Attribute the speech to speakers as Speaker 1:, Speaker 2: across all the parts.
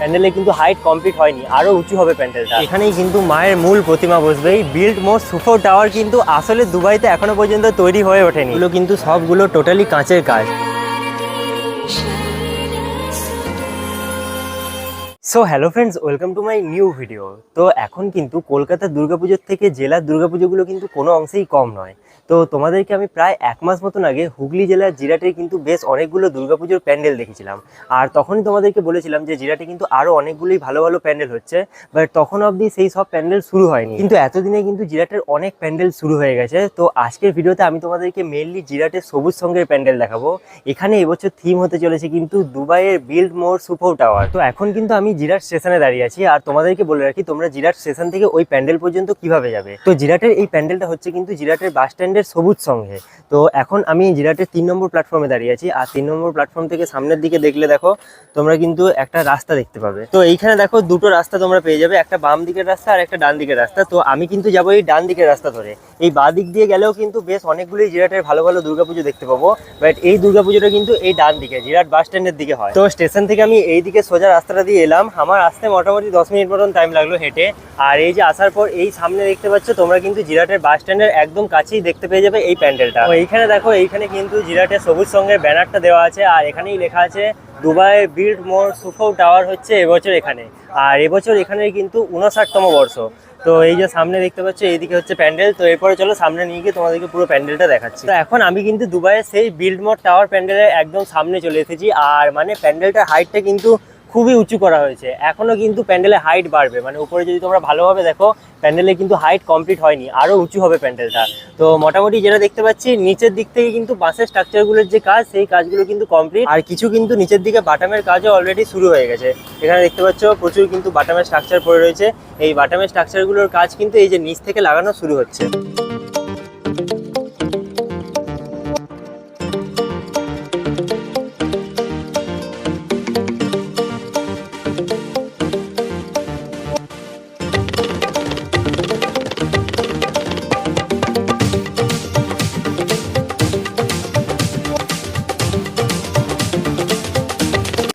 Speaker 1: প্যান্ডেলে কিন্তু height complete হয়নি, আরও উঁচু হবে প্যান্ডেলটা এখানেই কিন্তু মায়ের মূল প্রতিমা বসবে। এই বিল্ড মোস্ট সুপার টাওয়ার কিন্তু আসলে দুবাইতে এখনও পর্যন্ত তৈরি হয়ে ওঠেনি। এগুলো কিন্তু সবগুলো টোটালি কাঁচের কাজ। So hello friends welcome to my new video তো এখন কিন্তু কলকাতার দুর্গাপুজোর থেকে জেলার দুর্গাপুজোগুলো কিন্তু কোনো অংশেই কম নয়। তো তোমাদেরকে আমি প্রায় এক মাস মতন আগে হুগলি জেলার জিরাটে কিন্তু বেশ অনেকগুলো দুর্গাপুজোর প্যান্ডেল দেখেছিলাম। আর তখনই তোমাদেরকে বলেছিলাম যে জিরাটে কিন্তু আরও অনেকগুলোই ভালো ভালো প্যান্ডেল হচ্ছে বাট তখন অবধি সেই সব প্যান্ডেল শুরু হয়নি। কিন্তু এতদিনে কিন্তু জিরাটের অনেক প্যান্ডেল শুরু হয়ে গেছে। তো আজকের ভিডিওতে আমি তোমাদেরকে মেনলি জিরাটের সবুজ সঙ্গের প্যান্ডেল দেখাবো। এখানে এবছর থিম হতে চলেছে কিন্তু দুবাইয়ের বিল্ড মোর সুপার টাওয়ার। তো এখন কিন্তু আমি জিরাট স্টেশনে দাঁড়িয়ে আছি আর তোমাদেরকে বলে রাখি, তোমরা জিরাট স্টেশন থেকে ওই প্যান্ডেল পর্যন্ত কীভাবে যাবে? তো জিরাটের এই প্যান্ডেলটা হচ্ছে কিন্তু জিরাটের বাস স্ট্যান্ডের সবুজ সঙ্গে। তো এখন আমি জিরাটের তিন নম্বর প্ল্যাটফর্মে দাঁড়িয়ে আছি আর তিন নম্বর প্ল্যাটফর্ম থেকে সামনের দিকে দেখলে দেখো, তোমরা কিন্তু একটা রাস্তা দেখতে পাবে। তো এইখানে দেখো দুটো রাস্তা তোমরা পেয়ে যাবে, একটা বাম দিকের রাস্তা আর একটা ডান দিকের রাস্তা। তো আমি কিন্তু যাব এই ডান দিকের রাস্তা ধরে। এই বাঁ দিক দিয়ে গেলেও কিন্তু বেশ অনেকগুলি জিরাটের ভালো ভালো দুর্গাপুজো দেখতে পাবো বাট এই দুর্গাপুজোটা কিন্তু এই ডান দিকে, জিরাট বাস স্ট্যান্ডের দিকে হয়। তো স্টেশন থেকে আমি এই দিকে সোজা রাস্তাটা দিয়ে এলাম আমার আসতে মোটামুটি দশ মিনিট মতন টাইম লাগল হেঁটে। আর এই যে আসার পর এই সামনে দেখতে পাচ্ছ, তোমরা কিন্তু জিরাটের বাস স্ট্যান্ডের একদম কাছেই দেখতে পেয়ে যাবে এই প্যান্ডেলটা। এইখানে দেখো, এইখানে কিন্তু জিরাটের সবুজ সঙ্গের ব্যানারটা দেওয়া আছে, আর এখানেই লেখা আছে, দুবাই বিল্ড মোর সুফো টাওয়ার হচ্ছে এবছর এখানে। আর এবছর এখানে কিন্তু উনষাটতম বর্ষ। তো এই যে সামনে দেখতে পাচ্ছ, এইদিকে হচ্ছে প্যান্ডেল। তো এরপরে চলো সামনে নিয়ে গিয়ে তোমাদেরকে পুরো প্যান্ডেলটা দেখাচ্ছি। তো এখন আমি কিন্তু দুবাইয়ের সেই বিল্ড মোর টাওয়ার প্যান্ডেলের একদম সামনে চলে এসেছি। আর মানে প্যান্ডেলটার হাইটটা কিন্তু খুবই উঁচু করা হয়েছে। এখনও কিন্তু প্যান্ডেলের হাইট বাড়বে। মানে উপরে যদি তোমরা ভালোভাবে দেখো, প্যান্ডেলে কিন্তু হাইট কমপ্লিট হয়নি। আরও উঁচু হবে প্যান্ডেলটা। তো মোটামুটি যেটা দেখতে পাচ্ছি, নিচের দিক থেকে কিন্তু বাঁশের স্ট্রাকচারগুলোর যে কাজ, সেই কাজগুলো কিন্তু কমপ্লিট আর কিছু কিন্তু নিচের দিকে বাটামের কাজও অলরেডি শুরু হয়ে গেছে। এখানে দেখতে পাচ্ছ, প্রচুর কিন্তু বাটামের স্ট্রাকচার পড়ে রয়েছে। এই বাটামের স্ট্রাকচারগুলোর কাজ কিন্তু এই যে নিচ থেকে লাগানো শুরু হচ্ছে।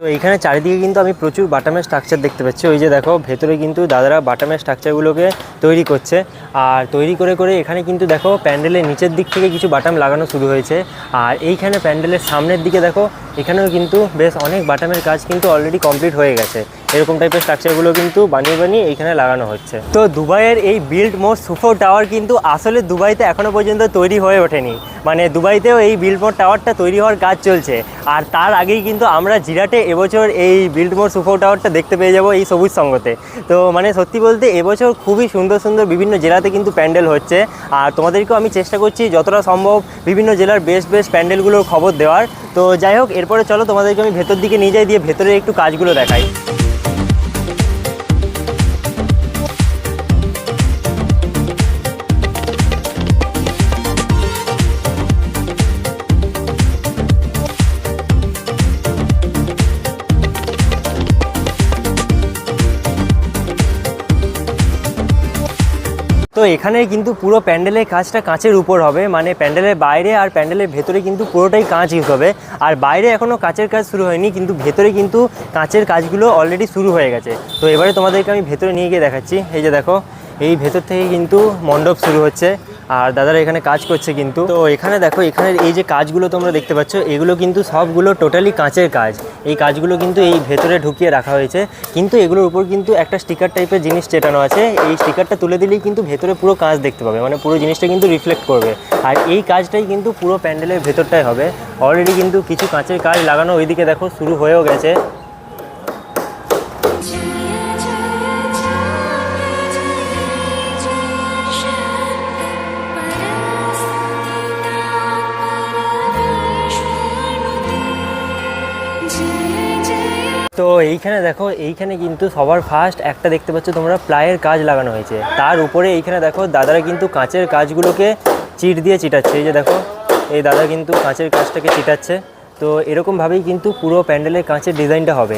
Speaker 1: তো এখানে চারিদিকে কিন্তু আমি প্রচুর বাটামের স্ট্রাকচার দেখতে পাচ্ছি। ওই যে দেখো, ভেতরে কিন্তু দাদারা বাটামের স্ট্রাকচারগুলোকে তৈরি করছে। আর তৈরি করে করে এখানে কিন্তু দেখো, প্যান্ডেলের নিচের দিক থেকে কিছু বাটাম লাগানো শুরু হয়েছে। আর এইখানে প্যান্ডেলের সামনের দিকে দেখো, এখানেও কিন্তু বেশ অনেক বাটামের কাজ কিন্তু অলরেডি কমপ্লিট হয়ে গেছে। এরকম টাইপের স্ট্রাকচারগুলো কিন্তু বানিয়ে বানিয়ে এইখানে লাগানো হচ্ছে। তো দুবাইয়ের এই বিল্ড মোস্ট সুফোর টাওয়ার কিন্তু আসলে দুবাইতে এখনও পর্যন্ত তৈরি হয়ে ওঠেনি। মানে দুবাইতেও এই বিল্ডমোর টাওয়ারটা তৈরি হওয়ার কাজ চলছে। আর তার আগেই কিন্তু আমরা জিরাটে এবছর এই বিল্ডমোর সুফো টাওয়ারটা দেখতে পেয়ে যাব এই সবুজ সঙ্গতে। তো মানে সত্যি বলতে এবছর খুবই সুন্দর সুন্দর বিভিন্ন জেলাতে কিন্তু প্যান্ডেল হচ্ছে। আর তোমাদেরকেও আমি চেষ্টা করছি যতটা সম্ভব বিভিন্ন জেলার বেস্ট বেস্ট প্যান্ডেলগুলোর খবর দেওয়ার। তো যাই হোক, এরপরে চলো তোমাদেরকে আমি ভেতর দিকে নিয়ে যাই, দিয়ে ভেতরে একটু কাজগুলো দেখাই। তো এখানে কিন্তু পুরো প্যান্ডেলের কাজটা কাঁচের উপর হবে। মানে প্যান্ডেলের বাইরে আর প্যান্ডেলের ভেতরে কিন্তু পুরোটাই কাঁচ ইউজ হবে। আর বাইরে এখনও কাঁচের কাজ শুরু হয়নি, কিন্তু ভেতরে কিন্তু কাঁচের কাজগুলো অলরেডি শুরু হয়ে গেছে। তো এবারে তোমাদেরকে আমি ভেতরে নিয়ে গিয়ে দেখাচ্ছি। এই যে দেখো, এই ভেতর থেকে কিন্তু মণ্ডপ শুরু হচ্ছে। আর দাদারা এখানে কাজ করছে কিন্তু। তো এখানে দেখো, এখানের এই যে কাজগুলো তোমরা দেখতে পাচ্ছ, এগুলো কিন্তু সবগুলো টোটালি কাঁচের কাজ। এই কাজগুলো কিন্তু এই ভেতরে ঢুকিয়ে রাখা হয়েছে। কিন্তু এগুলোর উপর কিন্তু একটা স্টিকার টাইপের জিনিস চেটানো আছে। এই স্টিকারটা তুলে দিলেই কিন্তু ভেতরে পুরো কাজ দেখতে পাবে। মানে পুরো জিনিসটা কিন্তু রিফ্লেক্ট করবে। আর এই কাজটাই কিন্তু পুরো প্যান্ডেলের ভেতরটাই হবে। অলরেডি কিন্তু কিছু কাঁচের কাজ লাগানো ওইদিকে দেখো, শুরু হয়েও গেছে। তো এইখানে দেখো, এইখানে কিন্তু সবার ফার্স্ট একটা দেখতে পাচ্ছ তোমরা প্লায়ের কাজ লাগানো হয়েছে। তার উপরে এইখানে দেখো, দাদারা কিন্তু কাঁচের কাজগুলোকে চিট দিয়ে চিটাচ্ছে। এই যে দেখো, এই দাদা কিন্তু কাঁচের কাজটাকে চিটাচ্ছে। তো এরকমভাবেই কিন্তু পুরো প্যান্ডেলের কাঁচের ডিজাইনটা হবে।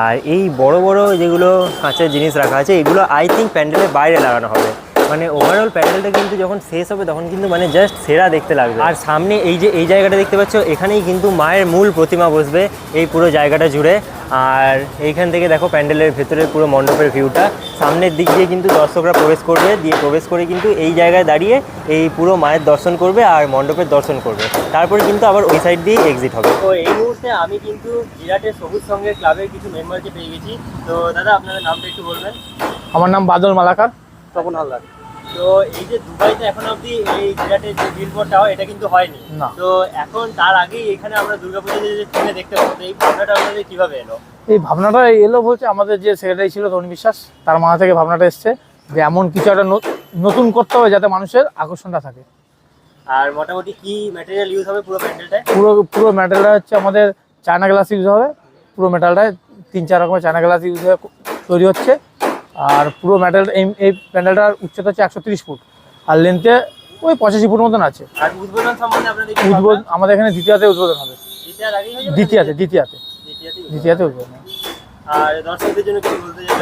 Speaker 1: আর এই বড় বড় যেগুলো কাঁচের জিনিস রাখা আছে, এগুলো আই থিঙ্ক প্যান্ডেলের বাইরে লাগানো হবে। মানে ওভারঅল প্যান্ডেলটা কিন্তু যখন শেষ হবে, তখন কিন্তু মানে জাস্ট সেরা দেখতে লাগবে। আর সামনে এই যে, এই জায়গাটা দেখতে পাচ্ছ, এখানেই কিন্তু মায়ের মূল প্রতিমা বসবে এই পুরো জায়গাটা জুড়ে। আর এইখান থেকে দেখো প্যান্ডেলের ভেতরের পুরো মণ্ডপের ভিউটা সামনের দিক দিয়ে কিন্তু দর্শকরা প্রবেশ করবে দিয়ে প্রবেশ করে কিন্তু এই জায়গায় দাঁড়িয়ে এই পুরো মায়ের দর্শন করবে আর মণ্ডপের দর্শন করবে। তারপরে কিন্তু আবার ওই সাইড দিয়ে এক্সিট হবে। তো এই মুহূর্তে আমি কিন্তু বিরাটের সবুজ সঙ্গের ক্লাবের কিছু মেম্বারকে পেয়ে গেছি। তো দাদা আপনাদের নামটা একটু বলবেন?
Speaker 2: আমার নাম বাদল মালাকার।
Speaker 1: তখন হালদার। তো এই যে দুবাইতে এখন অবধি এই জিরাটের যে বিলবোর্ডটাও এটা কিন্তু হয়নি।
Speaker 2: না।
Speaker 1: তো এখন তার আগেই এখানে আমরা দুর্গাপুজোতে যে ট্রেনে দেখতে পাবো এই ভাবনাটা আপনাদের কীভাবে এলো?
Speaker 2: এই ভাবনাটা এলো বলছে আমাদের যে সেক্রেটারি ছিল তরুণ বিশ্বাস তার মাথা থেকে ভাবনাটা এসছে যে এমন কিছু একটা নতুন করতে হবে যাতে মানুষের আকর্ষণটা থাকে।
Speaker 1: আর মোটামুটি কি ম্যাটেরিয়াল ইউজ হবে পুরো প্যান্ডেলটায়?
Speaker 2: পুরো পুরো মেটালটা হচ্ছে আমাদের চায়না গ্লাস ইউজ হবে। পুরো মেটালটায় তিন চার রকমের চায়না গ্লাস ইউজ হয়ে তৈরি হচ্ছে। আর পুরো মেটাল এই এই প্যান্ডেলটার উচ্চতা হচ্ছে একশো তিরিশ ফুট। আর লেন্থে ওই পঁচাশি ফুট মতন আছে।
Speaker 1: উদ্বোধন?
Speaker 2: আমাদের এখানে দ্বিতীয়তে উদ্বোধন হবে? দ্বিতীয়াতে দ্বিতীয়াতে। দ্বিতীয়াতে উদ্বোধন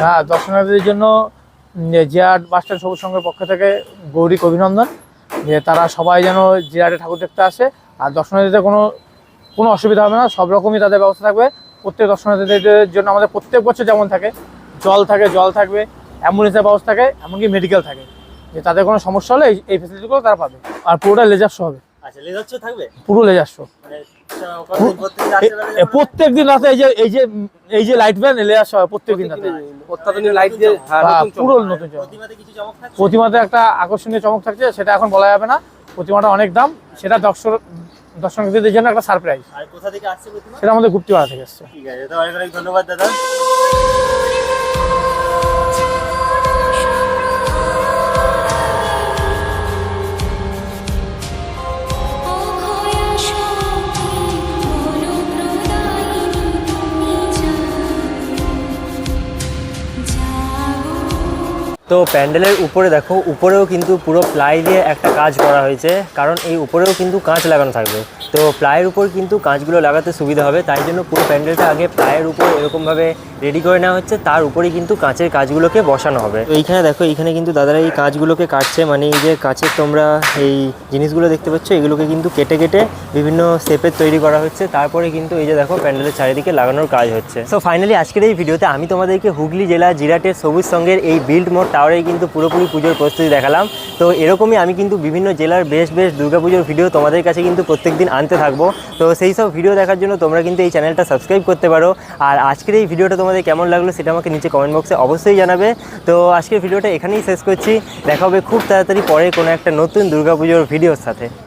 Speaker 2: হ্যাঁ দর্শনার্থীদের জন্য জিয়াট বাসস্ট্যান্ড সবুজ সংঘের পক্ষ থেকে গৌরিক অভিনন্দন যে তারা সবাই যেন জিয়াটে ঠাকুর দেখতে আসে। আর দর্শনার্থীদের কোনো কোনো অসুবিধা হবে না সব রকমই তাদের ব্যবস্থা থাকবে। প্রত্যেক দর্শনার্থীদের জন্য আমাদের প্রত্যেক বছর যেমন থাকে জল থাকে জল থাকবে অ্যাম্বুলেন্সের ব্যবস্থা থাকে এমনকি মেডিকেল থাকে। যে তাদের কোনো সমস্যা হলে এই- ফেসিলিটিগুলো তারা পাবে। আর পুরোটা লেজার শো হবে।
Speaker 1: আচ্ছা শো
Speaker 2: পুরো লেজার শো
Speaker 1: মানে প্রত্যেক যখন-
Speaker 2: প্রত্যেক দিন রাতে এই যে এই যে এই যে লাইট ভ্যান লেজার শো হবে প্রত্যেক দিন রাতে।
Speaker 3: লাইট দিয়ে হ্যাঁ।
Speaker 2: পুরো নতুন
Speaker 1: প্রতিমাতে
Speaker 2: একটা আকর্ষণীয় চমক থাকছে সেটা এখন বলা যাবে না। প্রতিমাটা অনেক দাম সেটা দর্শক দর্শনার্থীদের জন্য একটা সারপ্রাইজ
Speaker 1: আসছে
Speaker 2: সেটা আমাদের গুপ্তিপাড়া থেকে এসছে
Speaker 1: ঠিক আছে অনেক অনেক ধন্যবাদ দাদা। তো প্যান্ডেলের উপরে দেখো, উপরেও কিন্তু পুরো প্লাই দিয়ে একটা কাজ করা হয়েছে, কারণ এই উপরেও কিন্তু কাঁচ লাগানো থাকবে। তো প্লাইয়ের উপর কিন্তু কাঁচগুলো লাগাতে সুবিধা হবে, তাই জন্য পুরো প্যান্ডেলটা আগে প্লাইয়ের উপর এরকমভাবে রেডি করে নেওয়া হচ্ছে, তার উপরেই কিন্তু কাঁচের কাজগুলোকে বসানো হবে। তো এইখানে দেখো, এইখানে কিন্তু দাদারা এই কাঁচগুলোকে কাটছে মানে এই যে কাঁচের তোমরা এই জিনিসগুলো দেখতে পাচ্ছ, এগুলোকে কিন্তু কেটে কেটে বিভিন্ন শেপের তৈরি করা হচ্ছে, তারপরে কিন্তু এই যে দেখো, প্যান্ডেলের চারিদিকে লাগানোর কাজ হচ্ছে। সো ফাইনালি আজকের এই ভিডিওতে আমি তোমাদেরকে হুগলি জেলা জিরাটের সবুজ সঙ্গের এই বিল্ড মোড টাওয়ারে কিন্তু পুরোপুরি পুজোর প্রস্তুতি দেখালাম। তো এরকমই আমি কিন্তু বিভিন্ন জেলার বেশ বেশ দুর্গাপুজোর ভিডিও তোমাদের কাছে কিন্তু প্রত্যেক দিন আনতে থাকব। তো সেই সব ভিডিও দেখার জন্য তোমরা কিন্তু এই চ্যানেলটা সাবস্ক্রাইব করতে পারো। আর আজকের এই ভিডিওটা তোমাদের কেমন লাগল সেটা আমাকে নিচে কমেন্ট বক্সে অবশ্যই জানাবে। তো আজকের ভিডিওটা এখানেই শেষ করছি। দেখা হবে খুব তাড়াতাড়ি পরে কোনো একটা নতুন দুর্গাপুজোর ভিডিওর সাথে।